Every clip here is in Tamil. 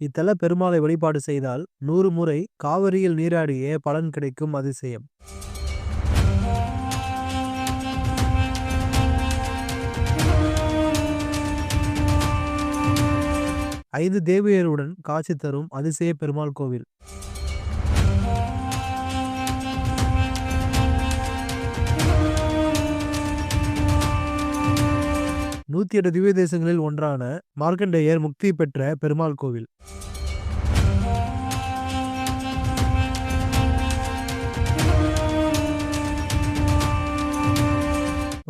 இத்தல பெருமாளை வழிபாடு செய்தால் நூறு முறை காவிரியில் நீராடிய பலன் கிடைக்கும் அதிசயம். ஐந்து தேவியருடன் காட்சி தரும் அதிசய பெருமாள் கோவில். இருபத்தி எட்டு திவ்ய தேசங்களில் ஒன்றான மார்க்கண்டேயர் முக்தி பெற்ற பெருமாள் கோவில்.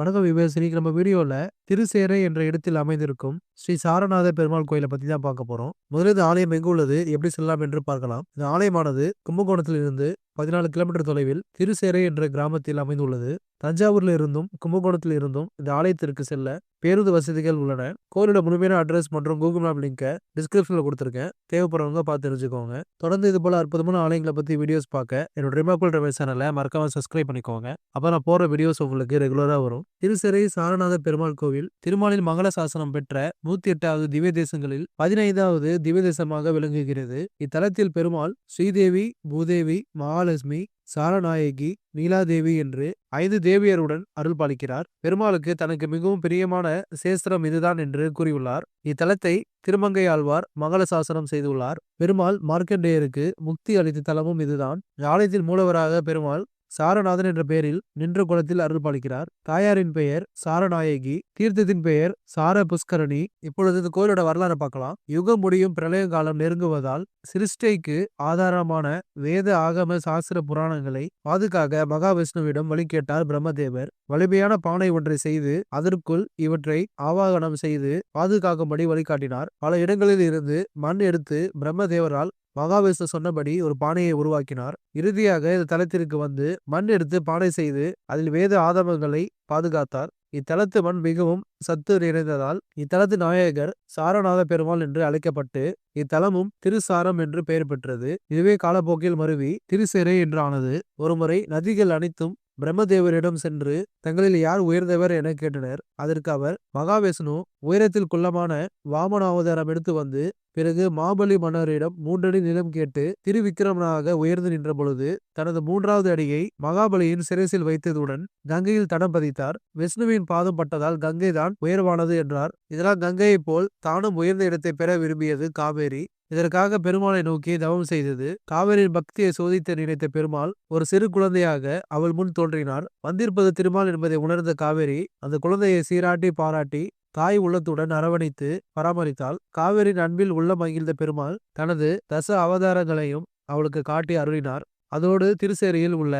வணக்கம் விவேசினி. நம்ம வீடியோல திருசேரை என்ற இடத்தில் அமைந்திருக்கும் ஸ்ரீ சாரநாத பெருமாள் கோயிலை பத்தி தான் பார்க்க போறோம். முதலில் இந்த ஆலயம் எங்கு உள்ளது எப்படி செல்லலாம் என்று பார்க்கலாம். இந்த ஆலயமானது கும்பகோணத்தில் இருந்து பதினாலு கிலோமீட்டர் தொலைவில் திருசேரை என்ற கிராமத்தில் அமைந்துள்ளது. தஞ்சாவூர்ல இருந்தும் கும்பகோணத்தில் இருந்தும் இந்த ஆலயத்திற்கு செல்ல பேருந்து வசதிகள் உள்ளன. கோயிலோட முழுமையான அட்ரஸ் மற்றும் கூகுள் மேப் லிங்கை டிஸ்கிரிப்ஷனில் கொடுத்துருக்கேன். தேவைப்படுறவங்க பார்த்து தெரிஞ்சுக்கோங்க. தொடர்ந்து இது போல அற்புதமான ஆலயங்களை பற்றி வீடியோஸ் பார்க்க என்னோட ரிமாக்குள் டிரைவர் சேனலை மறக்காம சப்ஸ்கிரைப் பண்ணிக்கோங்க. அப்போ நான் போகிற வீடியோஸ் உங்களுக்கு ரெகுலராக வரும். திருசரை சாரநாத பெருமாள் கோவில் திருமாலில் மங்கள சாசனம் பெற்ற நூத்தி எட்டாவது திவ்ய தேசங்களில் பதினைந்தாவது திவ்ய தேசமாக விளங்குகிறது. இத்தலத்தில் பெருமாள் ஸ்ரீதேவி பூதேவி மகாலட்சுமி சாரநாயகி நீலாதேவி என்று ஐந்து தேவியருடன் அருள் பாலிக்கிறார் பெருமாளுக்கு தனக்கு மிகவும் பிரியமான சேஸ்திரம் இதுதான் என்று கூறியுள்ளார். இத்தலத்தை திருமங்கை ஆழ்வார் மகள சாசனம் செய்துள்ளார். பெருமாள் மார்க்கண்டேயருக்கு முக்தி அளித்த தலமும் இதுதான். ஆலயத்தின் மூலவராக பெருமாள் சாரநாதன் என்ற பெயரில் நின்ற குளத்தில் அருள்பாலிக்கிறார். தாயாரின் பெயர் சாரநாயகி. தீர்த்தத்தின் பெயர் சார புஷ்கரணி இப்பொழுது இந்த கோயிலோட வரலாறு பார்க்கலாம். யுகம் முடியும் பிரளய காலம் நெருங்குவதால் சிருஷ்டைக்கு ஆதாரமான வேத ஆகம சாஸ்திர புராணங்களை பாதுகாக்க மகாவிஷ்ணுவிடம் வழி கேட்டார் பிரம்மதேவர். வலிமையான பானை ஒன்றை செய்து அதற்குள் இவற்றை ஆவாகனம் செய்து பாதுகாக்கும்படி வழிகாட்டினார். பல இடங்களில் இருந்து மண் எடுத்து பிரம்மதேவரால் மகாவிஷ்ணு சொன்னபடி ஒரு பானையை உருவாக்கினார். இறுதியாக இந்த தலத்திற்கு வந்து மண் எடுத்து பானை செய்து அதில் வேத ஆதமங்களை பாதுகாத்தார். இத்தலத்து மண் மிகவும் சத்து நிறைந்ததால் இத்தலத்து நாயகர் சாரநாத பெருமாள் என்று அழைக்கப்பட்டு இத்தலமும் திருசாரம் என்று பெயர் பெற்றது. இதுவே காலப்போக்கில் மருவி திருசேரை என்று ஆனது ஒருமுறை நதிகள் அனைத்தும் பிரம்மதேவரிடம் சென்று தங்களில் யார் உயர்ந்தவர் என கேட்டனர். அதற்கு அவர் மகாவிஷ்ணு உயரத்தில் குள்ளமான வாமன அவதாரம் எடுத்து வந்து பிறகு மாபலி மன்னரிடம் மூன்றடி நிலம் கேட்டு திருவிக்கிரமனாக உயர்ந்து நின்ற பொழுது தனது மூன்றாவது அடியை மகாபலியின் சிரசில் வைத்ததுடன் கங்கையில் தடம் பதித்தார். விஷ்ணுவின் பாதம் பட்டதால் கங்கை தான் உயர்வானது என்றார். இதனால் கங்கையைப் போல் தானும் உயர்ந்த இடத்தை பெற விரும்பியது காவேரி. இதற்காக பெருமாளை நோக்கி தவம் செய்தது. காவிரியின் பக்தியை சோதித்து நினைத்த பெருமாள் ஒரு சிறு குழந்தையாக அவள் முன் தோன்றினார். வந்திருப்பது திருமால் என்பதை உணர்ந்த காவேரி அந்த குழந்தையை சீராட்டி பாராட்டி தாய் உள்ளத்துடன் அரவணைத்து பராமரித்தால் காவேரி அன்பில் உள்ள மகிழ்ந்த பெருமாள் தனது தச அவதாரங்களையும் அவளுக்கு காட்டி அருளினார். அதோடு திருச்சேரியில் உள்ள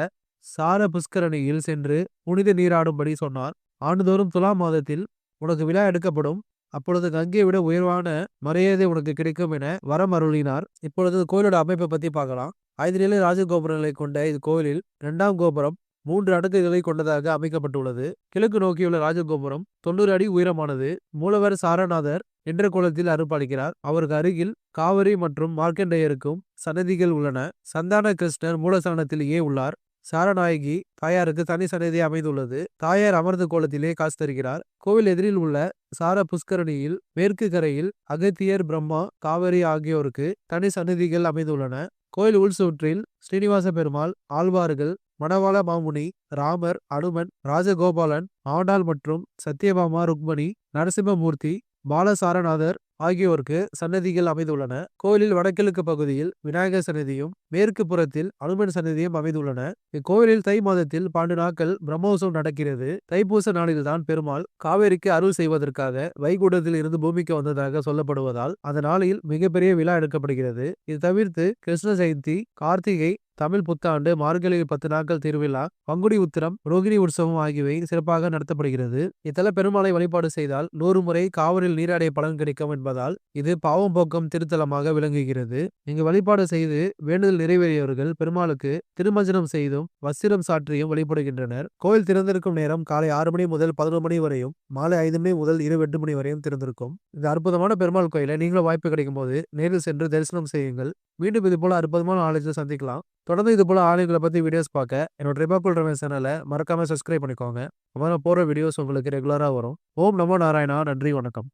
சார புஷ்கரணியில் சென்று புனித நீராடும்படி சொன்னார். ஆண்டுதோறும் துலா மாதத்தில் உனக்கு விழா எடுக்கப்படும். அப்பொழுது கங்கையை விட உயர்வான மரியாதை உனக்கு கிடைக்கும் என வரம் அருளினார். இப்பொழுது கோயிலோட அமைப்பை பத்தி பார்க்கலாம். ஐந்து நிலை ராஜகோபுரங்களை கொண்ட இது கோவிலில் இரண்டாம் கோபுரம் மூன்று அடுக்குகளை கொண்டதாக அமைக்கப்பட்டுள்ளது. கிழக்கு நோக்கியுள்ள ராஜகோபுரம் தொண்ணூறு அடி உயரமானது. மூலவர் சாரநாதர் என்ற குளத்தில் அருள்பாலிக்கிறார். அவருக்கு அருகில் காவிரி மற்றும் மார்க்கண்டேயருக்கும் சன்னதிகள் உள்ளன. சந்தான கிருஷ்ணர் மூலஸ்தானத்திலேயே உள்ளார். சாரநாயகி தாயாருக்கு தனி சன்னதி அமைந்துள்ளது. தாயார் அமர்ந்த கோலத்திலே காசு தருகிறார். கோவில் எதிரில் உள்ள சார புஷ்கரணியில் மேற்கு கரையில் அகத்தியர் பிரம்மா காவிரி ஆகியோருக்கு தனி சன்னதிகள் அமைந்துள்ளன. கோயில் உள் சுற்றில் ஸ்ரீனிவாச பெருமாள் ஆழ்வார்கள் மணவாள மாமுனி ராமர் அனுமன் ராஜகோபாலன் ஆண்டாள் மற்றும் சத்யபாமா ருக்மணி நரசிம்மமூர்த்தி பாலசாரநாதர் ஆகியோருக்கு சன்னதிகள் அமைந்துள்ளன. கோயிலில் வடகிழக்கு பகுதியில் விநாயகர் சன்னதியும் மேற்கு புறத்தில் அனுமன் சன்னதியும் அமைந்துள்ளன. இக்கோயிலில் தை மாதத்தில் பன்னெண்டு நாட்கள் பிரம்மோத்சவம் நடக்கிறது. தைப்பூச நாளில்தான் பெருமாள் காவேரிக்கு அருள் செய்வதற்காக வைகுண்டத்தில் இருந்து பூமிக்கு வந்ததாக சொல்லப்படுவதால் அந்த நாளில் மிகப்பெரிய விழா எடுக்கப்படுகிறது. இது தவிர்த்து கிருஷ்ண ஜெயந்தி கார்த்திகை தமிழ் புத்தாண்டு மார்கழி பத்து நாட்கள் திருவிழா பங்குடி உத்திரம் ரோகிணி உற்சவம் ஆகியவை சிறப்பாக நடத்தப்படுகிறது. இத்தல பெருமாளை வழிபாடு செய்தால் நூறு முறை காவிரில் நீராடிய பலன் கிடைக்கும் என்பதால் இது பாவம் போக்கம் திருத்தலமாக விளங்குகிறது. இங்கு வழிபாடு செய்து வேண்டுதல் நிறைவேறியவர்கள் பெருமாளுக்கு திருமஞ்சனம் செய்தும் வஸ்திரம் சாற்றியும் வழிபடுகின்றனர். கோயில் திறந்திருக்கும் நேரம் காலை ஆறு மணி முதல் பதினொரு மணி வரையும் மாலை ஐந்து மணி முதல் இருபது எட்டு மணி வரையும் திறந்திருக்கும். இந்த அற்புதமான பெருமாள் கோயிலை நீங்களும் வாய்ப்பு கிடைக்கும் போது நேரில் சென்று தரிசனம் செய்யுங்கள். மீண்டும் இது போல அற்புதமான ஆலயத்தில் சந்திக்கலாம். தொடர்ந்து இது போல ஆலயங்களை பற்றி வீடியோஸ் பார்க்க என்னோட ரிபாக்குள் ரமேஷ் சேனலை மறக்காம சப்ஸ்கிரைப் பண்ணிக்கோங்க. அப்புறம் போகிற வீடியோஸ் உங்களுக்கு ரெகுலராக வரும். ஓம் நமோ நாராயணா நன்றி வணக்கம்.